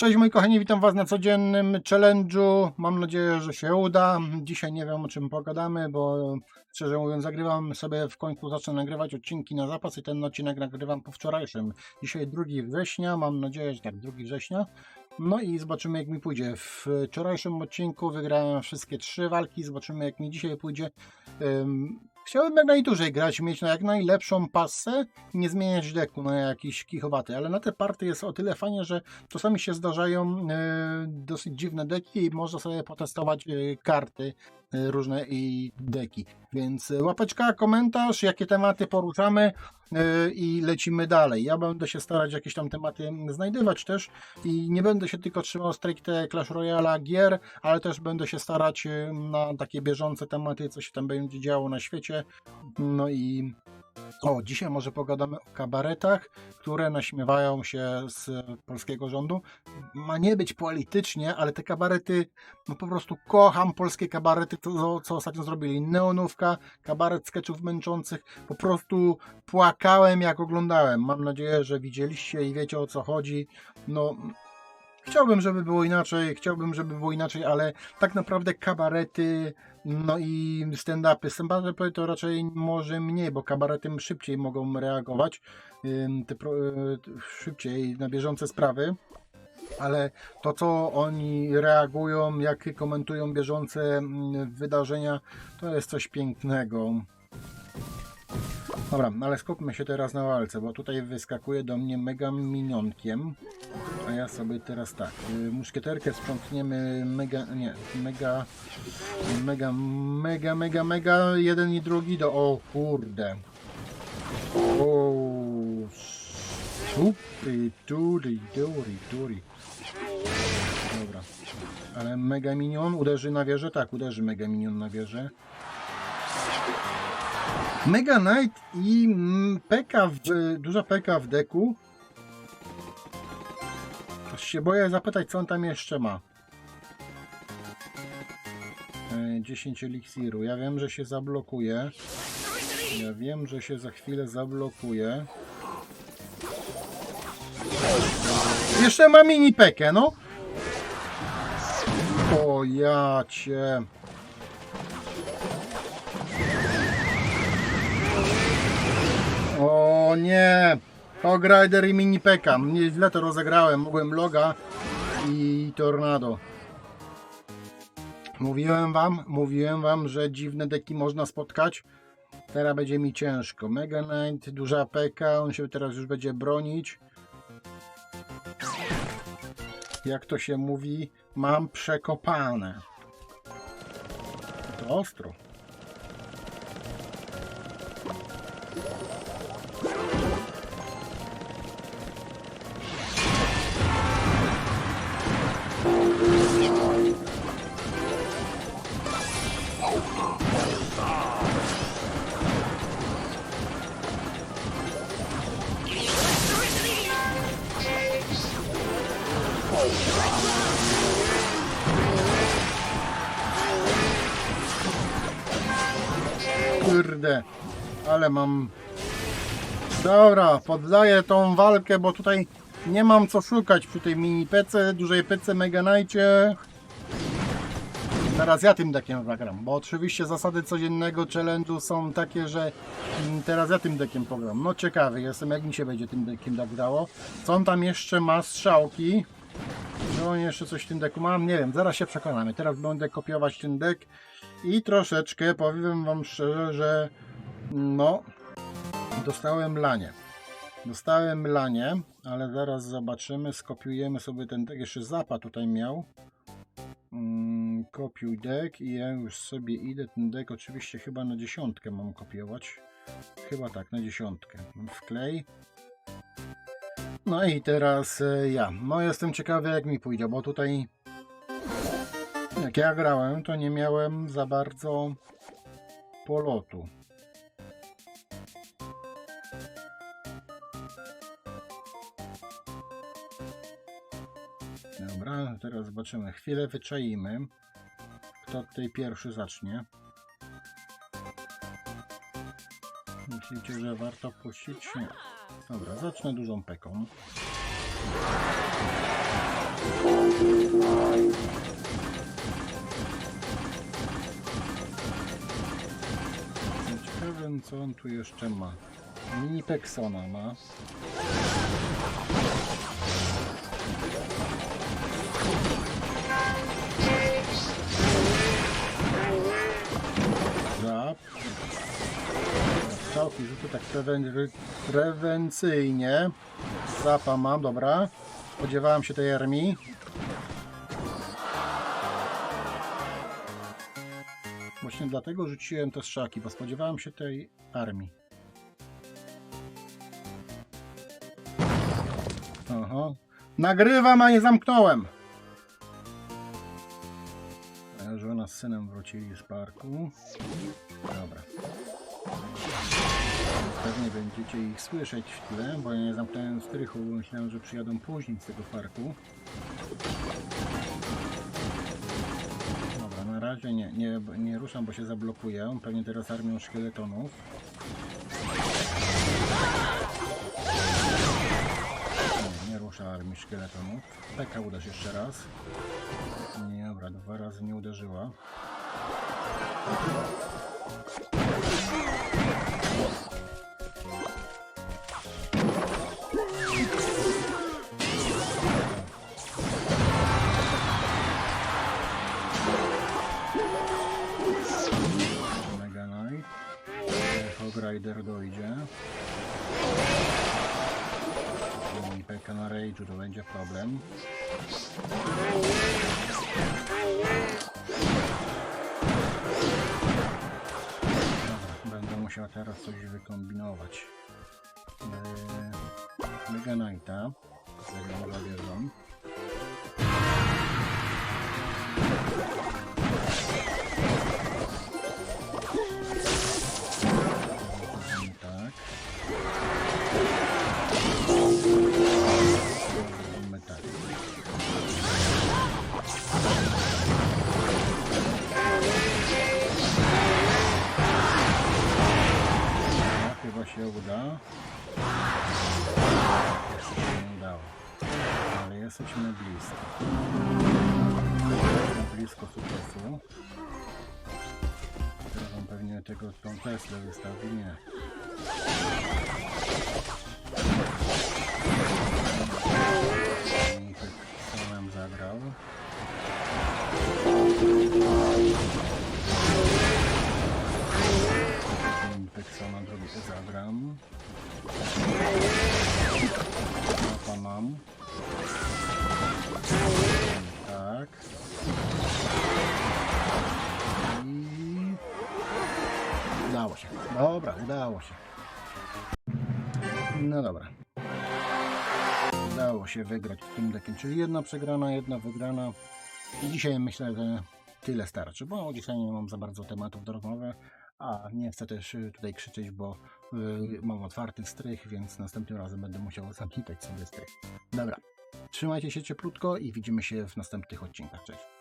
Cześć moi kochani, witam was na codziennym challenge'u. Mam nadzieję, że się uda. Dzisiaj nie wiem o czym pogadamy, bo szczerze mówiąc zagrywam sobie w końcu zacznę nagrywać odcinki na zapas i ten odcinek nagrywam po wczorajszym. Dzisiaj 2 września, mam nadzieję, że tak 2 września. No i zobaczymy jak mi pójdzie. W wczorajszym odcinku wygrałem wszystkie trzy walki, zobaczymy jak mi dzisiaj pójdzie. Chciałbym jak najdłużej grać, mieć na jak najlepszą passę i nie zmieniać deku na jakiś kichowaty, ale na te party jest o tyle fajnie, że czasami się zdarzają e, dosyć dziwne deki i można sobie potestować e, karty różne i deki. Więc e, łapeczka, komentarz, jakie tematy poruszamy e, i lecimy dalej. Ja będę się starać jakieś tam tematy znajdywać też i nie będę się tylko trzymał stricte Clash Royale gier, ale też będę się starać na takie bieżące tematy, co się tam będzie działo na świecie. No i o, dzisiaj może pogadamy o kabaretach, które naśmiewają się z polskiego rządu. Ma nie być politycznie, ale te kabarety, no po prostu kocham polskie kabarety, to co ostatnio zrobili. Neonówka, kabaret sketchów męczących. Po prostu płakałem jak oglądałem. Mam nadzieję, że widzieliście i wiecie o co chodzi. No, Chciałbym, żeby było inaczej, chciałbym, żeby było inaczej, ale tak naprawdę kabarety, no i stand-upy. Stand-upy to raczej może mniej, bo kabaretem szybciej mogą reagować, pro, y, szybciej na bieżące sprawy. Ale to, co oni reagują, jak komentują bieżące mm, wydarzenia, to jest coś pięknego. Dobra, ale skupmy się teraz na walce, bo tutaj wyskakuje do mnie mega minionkiem. A ja sobie teraz tak, y, muszkieterkę sprzątniemy mega, nie, mega, mega, mega, mega, mega, jeden i drugi do, o kurde. O, supy, turi, turi, turi. Dobra, ale mega minion uderzy na wieżę? Tak, uderzy mega minion na wieżę. Mega Knight i mm, PK w, duża PK w deku. Aż się boję zapytać, co on tam jeszcze ma. E, 10 eliksiru. Ja wiem, że się zablokuje. Ja wiem, że się za chwilę zablokuje. Jeszcze ma mini pekę, no. O ja cię. O nie! Hog Rider i Mini Peka. Nie źle to rozegrałem. Mogłem loga i tornado. Mówiłem wam, mówiłem wam, że dziwne deki można spotkać. Teraz będzie mi ciężko. Mega Knight, duża peka, on się teraz już będzie bronić. Jak to się mówi, mam przekopane. To ostro. Ale mam. Dobra, poddaję tą walkę, bo tutaj nie mam co szukać przy tej mini PC, dużej PC Mega Knightie. Teraz ja tym dekiem zagram, bo oczywiście zasady codziennego challenge'u są takie, że mm, teraz ja tym dekiem pogram. No ciekawy jestem, jak mi się będzie tym dekiem tak dało. Co on tam jeszcze ma? Strzałki. Czy on jeszcze coś w tym deku ma? Nie wiem, zaraz się przekonamy. Teraz będę kopiować ten dek i troszeczkę powiem wam szczerze, że no dostałem lanie. Dostałem lanie, ale zaraz zobaczymy, skopiujemy sobie ten dek. Jeszcze zapa tutaj miał. Mm, kopiuj dek i ja już sobie idę ten dek oczywiście chyba na dziesiątkę mam kopiować. Chyba tak, na dziesiątkę. Wklej. No i teraz e, ja. No jestem ciekawy jak mi pójdzie, bo tutaj jak ja grałem, to nie miałem za bardzo polotu. Dobra, teraz zobaczymy. Chwilę wyczaimy. Kto tutaj pierwszy zacznie? Myślicie, że warto puścić? Nie. Dobra, zacznę dużą peką. Jestem co on tu jeszcze ma. Mini Pexona ma. Strzałki rzucę tak prewen- prewencyjnie. Zapa mam, dobra. Spodziewałem się tej armii. Właśnie dlatego rzuciłem te strzałki, bo spodziewałem się tej armii. Aha. Nagrywam, a nie zamknąłem. Żona z synem wrócili z parku. Dobra. Będziecie ich słyszeć w tle, bo ja nie zamknąłem strychu, bo myślałem, że przyjadą później z tego parku. Dobra, na razie nie, nie, nie ruszam, bo się zablokuję. Pewnie teraz armią szkieletonów. Nie, nie rusza armii szkieletonów. Taka uderz jeszcze raz. Nie, dobra, dwa razy nie uderzyła. Rage'u to będzie problem. Dobra, będę musiał teraz coś wykombinować. Eee, Mega Knighta. Tego zawierzą. Jesteśmy blisko. Jesteśmy blisko sukcesu. Teraz on pewnie tego tą Teslę wystawi. Nie. I tak nam zagrał. Dobra, udało się. No dobra. Udało się wygrać tym dekiem, czyli jedna przegrana, jedna wygrana. I dzisiaj myślę, że tyle starczy, bo dzisiaj nie mam za bardzo tematów do rozmowy, a nie chcę też y, tutaj krzyczeć, bo y, mam otwarty strych, więc następnym razem będę musiał zamknąć sobie strych. Dobra, trzymajcie się cieplutko i widzimy się w następnych odcinkach. Cześć.